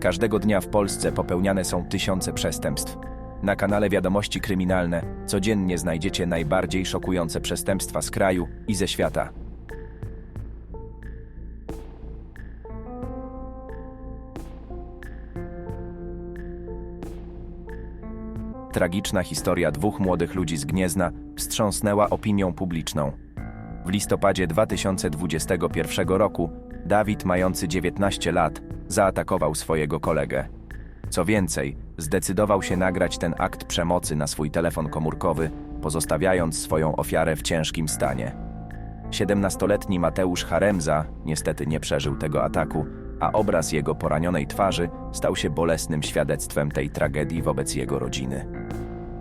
Każdego dnia w Polsce popełniane są tysiące przestępstw. Na kanale Wiadomości Kryminalne codziennie znajdziecie najbardziej szokujące przestępstwa z kraju i ze świata. Tragiczna historia dwóch młodych ludzi z Gniezna wstrząsnęła opinią publiczną. W listopadzie 2021 roku Dawid, mający 19 lat, zaatakował swojego kolegę. Co więcej, zdecydował się nagrać ten akt przemocy na swój telefon komórkowy, pozostawiając swoją ofiarę w ciężkim stanie. 17-letni Mateusz Haremza niestety nie przeżył tego ataku, a obraz jego poranionej twarzy stał się bolesnym świadectwem tej tragedii wobec jego rodziny.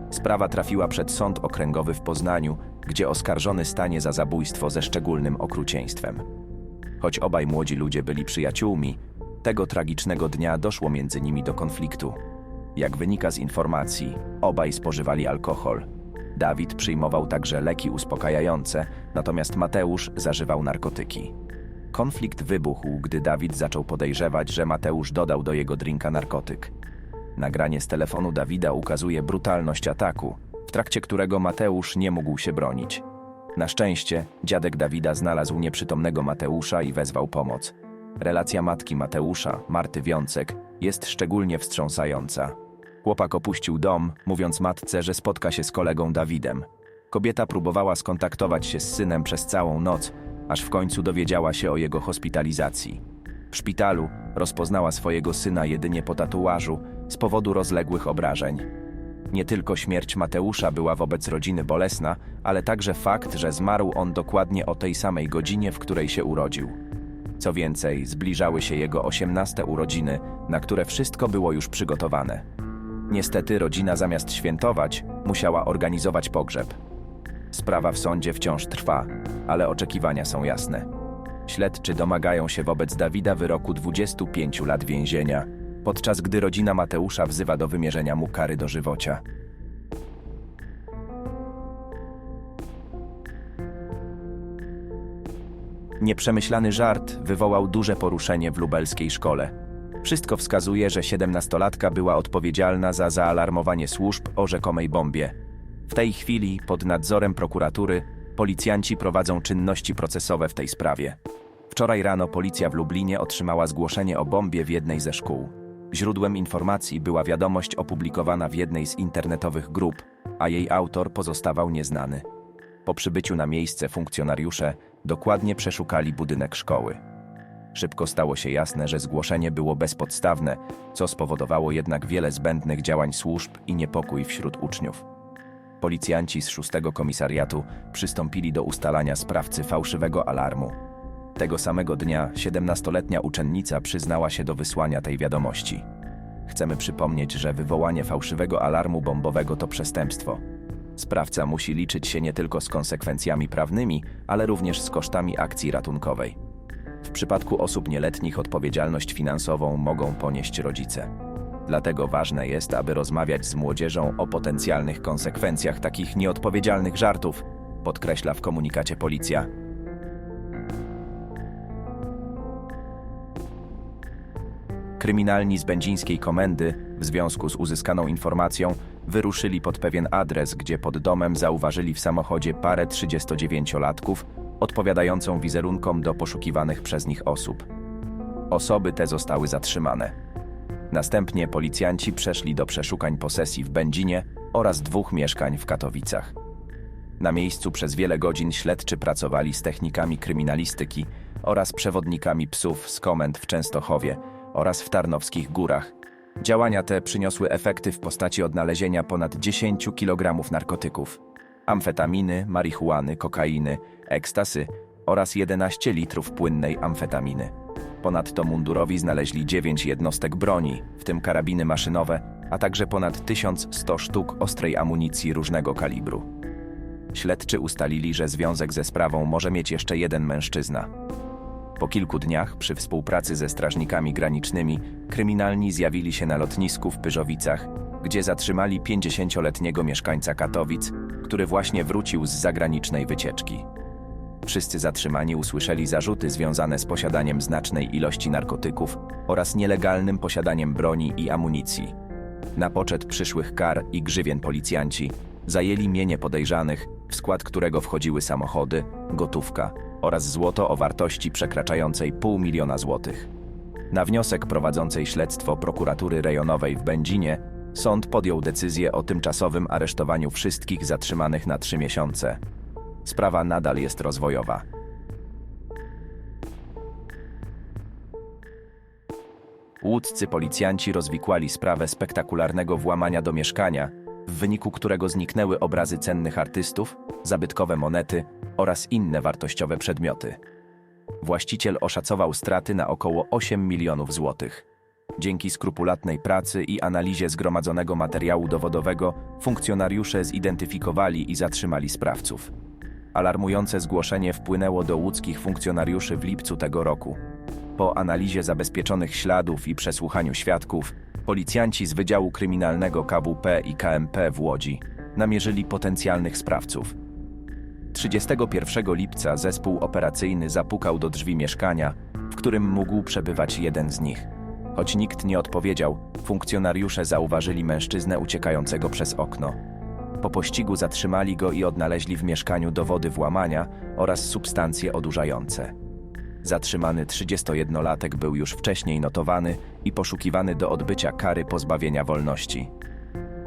Sprawa trafiła przed Sąd Okręgowy w Poznaniu, gdzie oskarżony stanie za zabójstwo ze szczególnym okrucieństwem. Choć obaj młodzi ludzie byli przyjaciółmi, tego tragicznego dnia doszło między nimi do konfliktu. Jak wynika z informacji, obaj spożywali alkohol. Dawid przyjmował także leki uspokajające, natomiast Mateusz zażywał narkotyki. Konflikt wybuchł, gdy Dawid zaczął podejrzewać, że Mateusz dodał do jego drinka narkotyk. Nagranie z telefonu Dawida ukazuje brutalność ataku, w trakcie którego Mateusz nie mógł się bronić. Na szczęście dziadek Dawida znalazł nieprzytomnego Mateusza i wezwał pomoc. Relacja matki Mateusza, Marty Wiącek, jest szczególnie wstrząsająca. Chłopak opuścił dom, mówiąc matce, że spotka się z kolegą Dawidem. Kobieta próbowała skontaktować się z synem przez całą noc, aż w końcu dowiedziała się o jego hospitalizacji. W szpitalu rozpoznała swojego syna jedynie po tatuażu z powodu rozległych obrażeń. Nie tylko śmierć Mateusza była wobec rodziny bolesna, ale także fakt, że zmarł on dokładnie o tej samej godzinie, w której się urodził. Co więcej, zbliżały się jego osiemnaste urodziny, na które wszystko było już przygotowane. Niestety rodzina zamiast świętować, musiała organizować pogrzeb. Sprawa w sądzie wciąż trwa, ale oczekiwania są jasne. Śledczy domagają się wobec Dawida wyroku 25 lat więzienia, podczas gdy rodzina Mateusza wzywa do wymierzenia mu kary dożywocia. Nieprzemyślany żart wywołał duże poruszenie w lubelskiej szkole. Wszystko wskazuje, że siedemnastolatka była odpowiedzialna za zaalarmowanie służb o rzekomej bombie. W tej chwili, pod nadzorem prokuratury, policjanci prowadzą czynności procesowe w tej sprawie. Wczoraj rano policja w Lublinie otrzymała zgłoszenie o bombie w jednej ze szkół. Źródłem informacji była wiadomość opublikowana w jednej z internetowych grup, a jej autor pozostawał nieznany. Po przybyciu na miejsce funkcjonariusze dokładnie przeszukali budynek szkoły. Szybko stało się jasne, że zgłoszenie było bezpodstawne, co spowodowało jednak wiele zbędnych działań służb i niepokój wśród uczniów. Policjanci z szóstego komisariatu przystąpili do ustalania sprawcy fałszywego alarmu. Tego samego dnia 17-letnia uczennica przyznała się do wysłania tej wiadomości. Chcemy przypomnieć, że wywołanie fałszywego alarmu bombowego to przestępstwo. Sprawca musi liczyć się nie tylko z konsekwencjami prawnymi, ale również z kosztami akcji ratunkowej. W przypadku osób nieletnich odpowiedzialność finansową mogą ponieść rodzice. Dlatego ważne jest, aby rozmawiać z młodzieżą o potencjalnych konsekwencjach takich nieodpowiedzialnych żartów, podkreśla w komunikacie policja. Kryminalni z będzińskiej komendy, w związku z uzyskaną informacją, wyruszyli pod pewien adres, gdzie pod domem zauważyli w samochodzie parę 39-latków, odpowiadającą wizerunkom do poszukiwanych przez nich osób. Osoby te zostały zatrzymane. Następnie policjanci przeszli do przeszukań posesji w Będzinie oraz dwóch mieszkań w Katowicach. Na miejscu przez wiele godzin śledczy pracowali z technikami kryminalistyki oraz przewodnikami psów z komend w Częstochowie oraz w Tarnowskich Górach. Działania te przyniosły efekty w postaci odnalezienia ponad 10 kg narkotyków, amfetaminy, marihuany, kokainy, ekstasy oraz 11 litrów płynnej amfetaminy. Ponadto mundurowi znaleźli 9 jednostek broni, w tym karabiny maszynowe, a także ponad 1100 sztuk ostrej amunicji różnego kalibru. Śledczy ustalili, że związek ze sprawą może mieć jeszcze jeden mężczyzna. Po kilku dniach, przy współpracy ze strażnikami granicznymi, kryminalni zjawili się na lotnisku w Pyrzowicach, gdzie zatrzymali 50-letniego mieszkańca Katowic, który właśnie wrócił z zagranicznej wycieczki. Wszyscy zatrzymani usłyszeli zarzuty związane z posiadaniem znacznej ilości narkotyków oraz nielegalnym posiadaniem broni i amunicji. Na poczet przyszłych kar i grzywien policjanci zajęli mienie podejrzanych, w skład którego wchodziły samochody, gotówka oraz złoto o wartości przekraczającej pół miliona złotych. Na wniosek prowadzącej śledztwo prokuratury rejonowej w Będzinie sąd podjął decyzję o tymczasowym aresztowaniu wszystkich zatrzymanych na trzy miesiące. Sprawa nadal jest rozwojowa. Łódzcy policjanci rozwikłali sprawę spektakularnego włamania do mieszkania, w wyniku którego zniknęły obrazy cennych artystów, zabytkowe monety oraz inne wartościowe przedmioty. Właściciel oszacował straty na około 8 milionów złotych. Dzięki skrupulatnej pracy i analizie zgromadzonego materiału dowodowego funkcjonariusze zidentyfikowali i zatrzymali sprawców. Alarmujące zgłoszenie wpłynęło do łódzkich funkcjonariuszy w lipcu tego roku. Po analizie zabezpieczonych śladów i przesłuchaniu świadków, policjanci z Wydziału Kryminalnego KWP i KMP w Łodzi namierzyli potencjalnych sprawców. 31 lipca zespół operacyjny zapukał do drzwi mieszkania, w którym mógł przebywać jeden z nich. Choć nikt nie odpowiedział, funkcjonariusze zauważyli mężczyznę uciekającego przez okno. Po pościgu zatrzymali go i odnaleźli w mieszkaniu dowody włamania oraz substancje odurzające. Zatrzymany 31-latek był już wcześniej notowany i poszukiwany do odbycia kary pozbawienia wolności.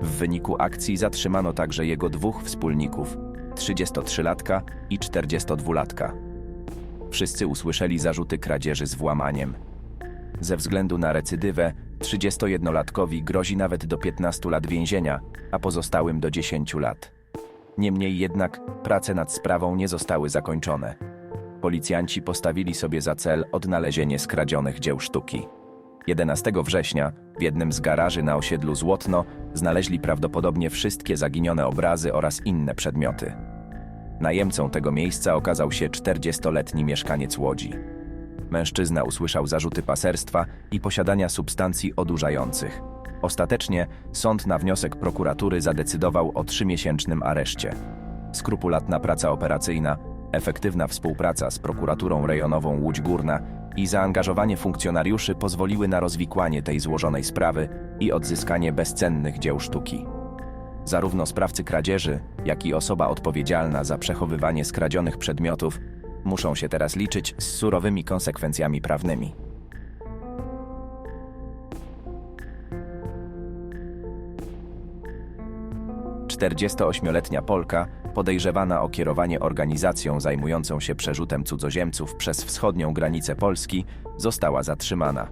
W wyniku akcji zatrzymano także jego dwóch wspólników, 33-latka i 42-latka. Wszyscy usłyszeli zarzuty kradzieży z włamaniem. Ze względu na recydywę, 31-latkowi grozi nawet do 15 lat więzienia, a pozostałym do 10 lat. Niemniej jednak prace nad sprawą nie zostały zakończone. Policjanci postawili sobie za cel odnalezienie skradzionych dzieł sztuki. 11 września w jednym z garaży na osiedlu Złotno znaleźli prawdopodobnie wszystkie zaginione obrazy oraz inne przedmioty. Najemcą tego miejsca okazał się 40-letni mieszkaniec Łodzi. Mężczyzna usłyszał zarzuty paserstwa i posiadania substancji odurzających. Ostatecznie sąd na wniosek prokuratury zadecydował o trzymiesięcznym areszcie. Skrupulatna praca operacyjna, efektywna współpraca z prokuraturą rejonową Łódź Górna i zaangażowanie funkcjonariuszy pozwoliły na rozwikłanie tej złożonej sprawy i odzyskanie bezcennych dzieł sztuki. Zarówno sprawcy kradzieży, jak i osoba odpowiedzialna za przechowywanie skradzionych przedmiotów muszą się teraz liczyć z surowymi konsekwencjami prawnymi. Czterdziestoośmioletnia Polka, podejrzewana o kierowanie organizacją zajmującą się przerzutem cudzoziemców przez wschodnią granicę Polski, została zatrzymana.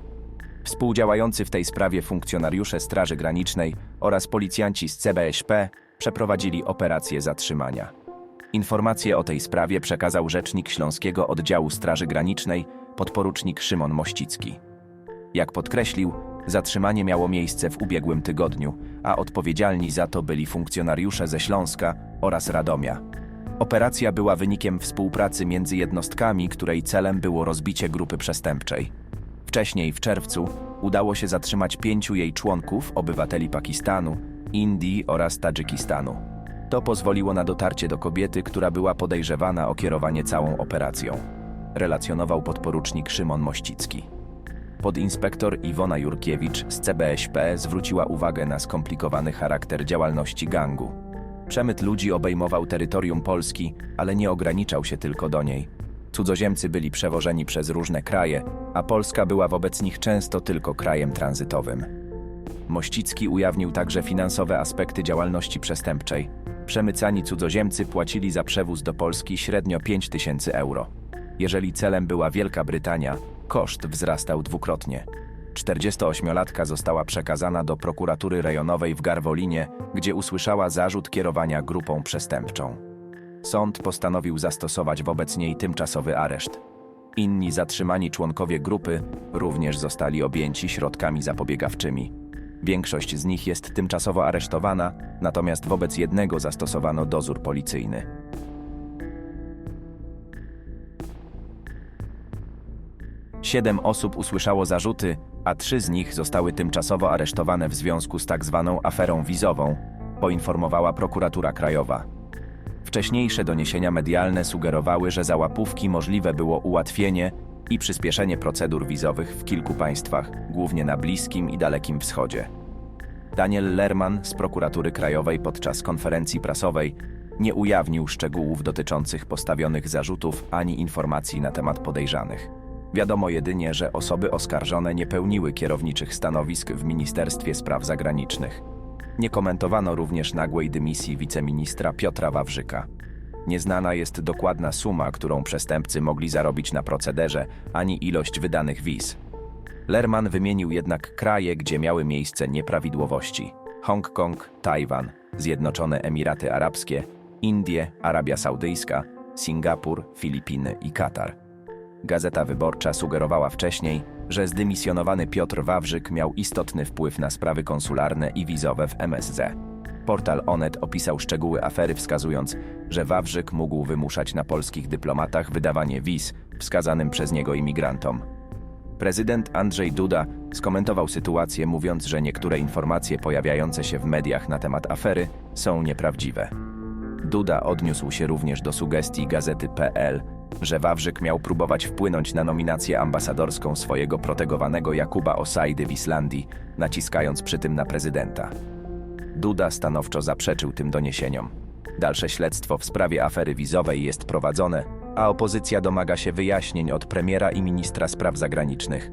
Współdziałający w tej sprawie funkcjonariusze Straży Granicznej oraz policjanci z CBŚP przeprowadzili operację zatrzymania. Informacje o tej sprawie przekazał rzecznik Śląskiego Oddziału Straży Granicznej, podporucznik Szymon Mościcki. Jak podkreślił, zatrzymanie miało miejsce w ubiegłym tygodniu, a odpowiedzialni za to byli funkcjonariusze ze Śląska oraz Radomia. Operacja była wynikiem współpracy między jednostkami, której celem było rozbicie grupy przestępczej. Wcześniej, w czerwcu, udało się zatrzymać pięciu jej członków, obywateli Pakistanu, Indii oraz Tadżykistanu. To pozwoliło na dotarcie do kobiety, która była podejrzewana o kierowanie całą operacją. Relacjonował podporucznik Szymon Mościcki. Podinspektor Iwona Jurkiewicz z CBŚP zwróciła uwagę na skomplikowany charakter działalności gangu. Przemyt ludzi obejmował terytorium Polski, ale nie ograniczał się tylko do niej. Cudzoziemcy byli przewożeni przez różne kraje, a Polska była wobec nich często tylko krajem tranzytowym. Mościcki ujawnił także finansowe aspekty działalności przestępczej. Przemycani cudzoziemcy płacili za przewóz do Polski średnio 5 tysięcy euro. Jeżeli celem była Wielka Brytania, koszt wzrastał dwukrotnie. 48-latka została przekazana do prokuratury rejonowej w Garwolinie, gdzie usłyszała zarzut kierowania grupą przestępczą. Sąd postanowił zastosować wobec niej tymczasowy areszt. Inni zatrzymani członkowie grupy również zostali objęci środkami zapobiegawczymi. Większość z nich jest tymczasowo aresztowana, natomiast wobec jednego zastosowano dozór policyjny. Siedem osób usłyszało zarzuty, a trzy z nich zostały tymczasowo aresztowane w związku z tak zwaną aferą wizową, poinformowała prokuratura krajowa. Wcześniejsze doniesienia medialne sugerowały, że za łapówki możliwe było ułatwienie i przyspieszenie procedur wizowych w kilku państwach, głównie na Bliskim i Dalekim Wschodzie. Daniel Lerman z prokuratury krajowej podczas konferencji prasowej nie ujawnił szczegółów dotyczących postawionych zarzutów ani informacji na temat podejrzanych. Wiadomo jedynie, że osoby oskarżone nie pełniły kierowniczych stanowisk w Ministerstwie Spraw Zagranicznych. Nie komentowano również nagłej dymisji wiceministra Piotra Wawrzyka. Nieznana jest dokładna suma, którą przestępcy mogli zarobić na procederze, ani ilość wydanych wiz. Lerman wymienił jednak kraje, gdzie miały miejsce nieprawidłowości: Hongkong, Tajwan, Zjednoczone Emiraty Arabskie, Indie, Arabia Saudyjska, Singapur, Filipiny i Katar. Gazeta Wyborcza sugerowała wcześniej, że zdymisjonowany Piotr Wawrzyk miał istotny wpływ na sprawy konsularne i wizowe w MSZ. Portal Onet opisał szczegóły afery, wskazując, że Wawrzyk mógł wymuszać na polskich dyplomatach wydawanie wiz wskazanym przez niego imigrantom. Prezydent Andrzej Duda skomentował sytuację, mówiąc, że niektóre informacje pojawiające się w mediach na temat afery są nieprawdziwe. Duda odniósł się również do sugestii gazety.pl, że Wawrzyk miał próbować wpłynąć na nominację ambasadorską swojego protegowanego Jakuba Osajdy w Islandii, naciskając przy tym na prezydenta. Duda stanowczo zaprzeczył tym doniesieniom. Dalsze śledztwo w sprawie afery wizowej jest prowadzone, a opozycja domaga się wyjaśnień od premiera i ministra spraw zagranicznych.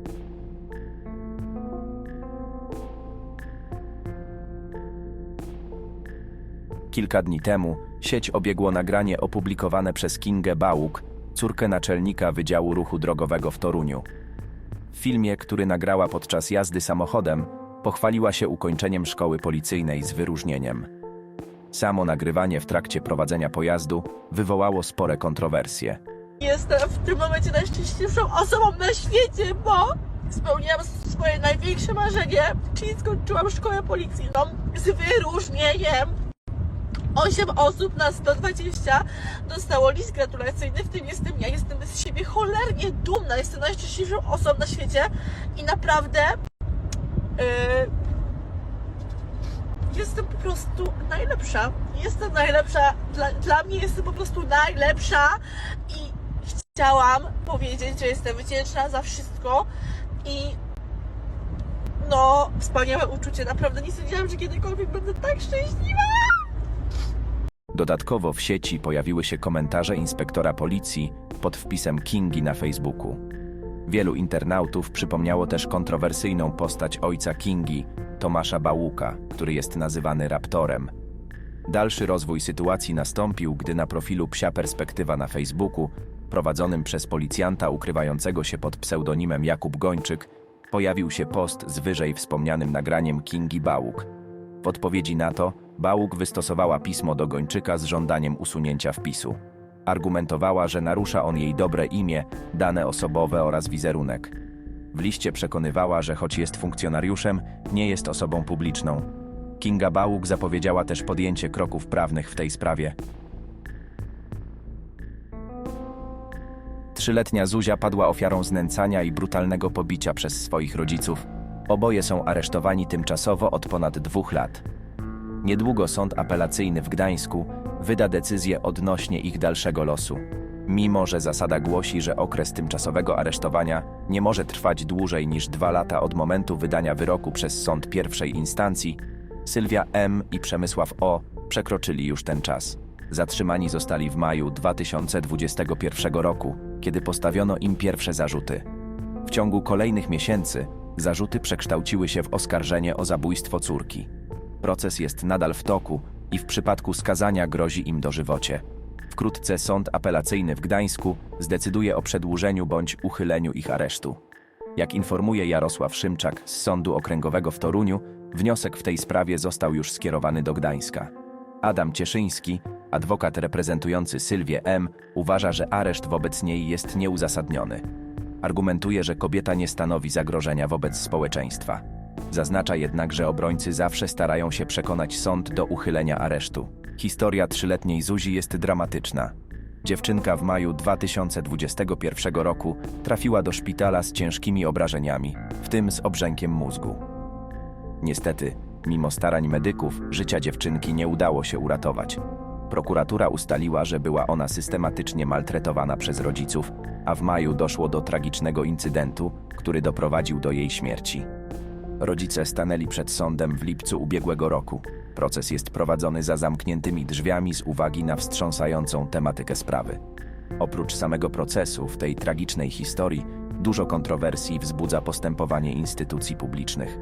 Kilka dni temu sieć obiegło nagranie opublikowane przez Kingę Bałuk, córkę naczelnika Wydziału Ruchu Drogowego w Toruniu. W filmie, który nagrała podczas jazdy samochodem, pochwaliła się ukończeniem szkoły policyjnej z wyróżnieniem. Samo nagrywanie w trakcie prowadzenia pojazdu wywołało spore kontrowersje. Jestem w tym momencie najszczęśliwszą osobą na świecie, bo spełniłam swoje największe marzenie, czyli skończyłam szkołę policyjną z wyróżnieniem. 8 osób na 120 dostało list gratulacyjny, w tym jestem ja. Jestem z siebie cholernie dumna. Jestem najszczęśliwszą osobą na świecie i naprawdę yy, jestem po prostu najlepsza. Jestem najlepsza. Dla, dla mnie jestem po prostu najlepsza i chciałam powiedzieć, że jestem wdzięczna za wszystko i no, wspaniałe uczucie. Naprawdę nie sądziłam, że kiedykolwiek będę tak szczęśliwa. Dodatkowo w sieci pojawiły się komentarze inspektora policji pod wpisem Kingi na Facebooku. Wielu internautów przypomniało też kontrowersyjną postać ojca Kingi, Tomasza Bałuka, który jest nazywany Raptorem. Dalszy rozwój sytuacji nastąpił, gdy na profilu Psia Perspektywa na Facebooku, prowadzonym przez policjanta ukrywającego się pod pseudonimem Jakub Gończyk, pojawił się post z wyżej wspomnianym nagraniem Kingi Bałuk. W odpowiedzi na to Bałuk wystosowała pismo do Gończyka z żądaniem usunięcia wpisu. Argumentowała, że narusza on jej dobre imię, dane osobowe oraz wizerunek. W liście przekonywała, że choć jest funkcjonariuszem, nie jest osobą publiczną. Kinga Bałuk zapowiedziała też podjęcie kroków prawnych w tej sprawie. Trzyletnia Zuzia padła ofiarą znęcania i brutalnego pobicia przez swoich rodziców. Oboje są aresztowani tymczasowo od ponad dwóch lat. Niedługo sąd apelacyjny w Gdańsku wyda decyzję odnośnie ich dalszego losu. Mimo, że zasada głosi, że okres tymczasowego aresztowania nie może trwać dłużej niż dwa lata od momentu wydania wyroku przez sąd pierwszej instancji, Sylwia M. i Przemysław O. przekroczyli już ten czas. Zatrzymani zostali w maju 2021 roku, kiedy postawiono im pierwsze zarzuty. W ciągu kolejnych miesięcy zarzuty przekształciły się w oskarżenie o zabójstwo córki. Proces jest nadal w toku i w przypadku skazania grozi im dożywocie. Wkrótce sąd apelacyjny w Gdańsku zdecyduje o przedłużeniu bądź uchyleniu ich aresztu. Jak informuje Jarosław Szymczak z Sądu Okręgowego w Toruniu, wniosek w tej sprawie został już skierowany do Gdańska. Adam Cieszyński, adwokat reprezentujący Sylwię M., uważa, że areszt wobec niej jest nieuzasadniony. Argumentuje, że kobieta nie stanowi zagrożenia wobec społeczeństwa. Zaznacza jednak, że obrońcy zawsze starają się przekonać sąd do uchylenia aresztu. Historia trzyletniej Zuzi jest dramatyczna. Dziewczynka w maju 2021 roku trafiła do szpitala z ciężkimi obrażeniami, w tym z obrzękiem mózgu. Niestety, mimo starań medyków, życia dziewczynki nie udało się uratować. Prokuratura ustaliła, że była ona systematycznie maltretowana przez rodziców, a w maju doszło do tragicznego incydentu, który doprowadził do jej śmierci. Rodzice stanęli przed sądem w lipcu ubiegłego roku. Proces jest prowadzony za zamkniętymi drzwiami z uwagi na wstrząsającą tematykę sprawy. Oprócz samego procesu, w tej tragicznej historii, dużo kontrowersji wzbudza postępowanie instytucji publicznych.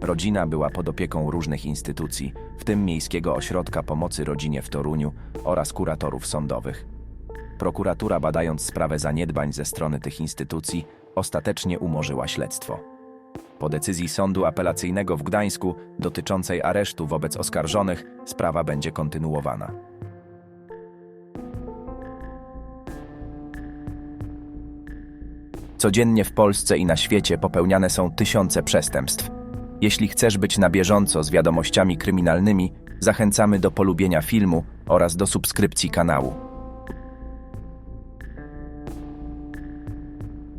Rodzina była pod opieką różnych instytucji, w tym Miejskiego Ośrodka Pomocy Rodzinie w Toruniu oraz kuratorów sądowych. Prokuratura, badając sprawę zaniedbań ze strony tych instytucji, ostatecznie umorzyła śledztwo. Po decyzji sądu apelacyjnego w Gdańsku dotyczącej aresztu wobec oskarżonych, sprawa będzie kontynuowana. Codziennie w Polsce i na świecie popełniane są tysiące przestępstw. Jeśli chcesz być na bieżąco z wiadomościami kryminalnymi, zachęcamy do polubienia filmu oraz do subskrypcji kanału.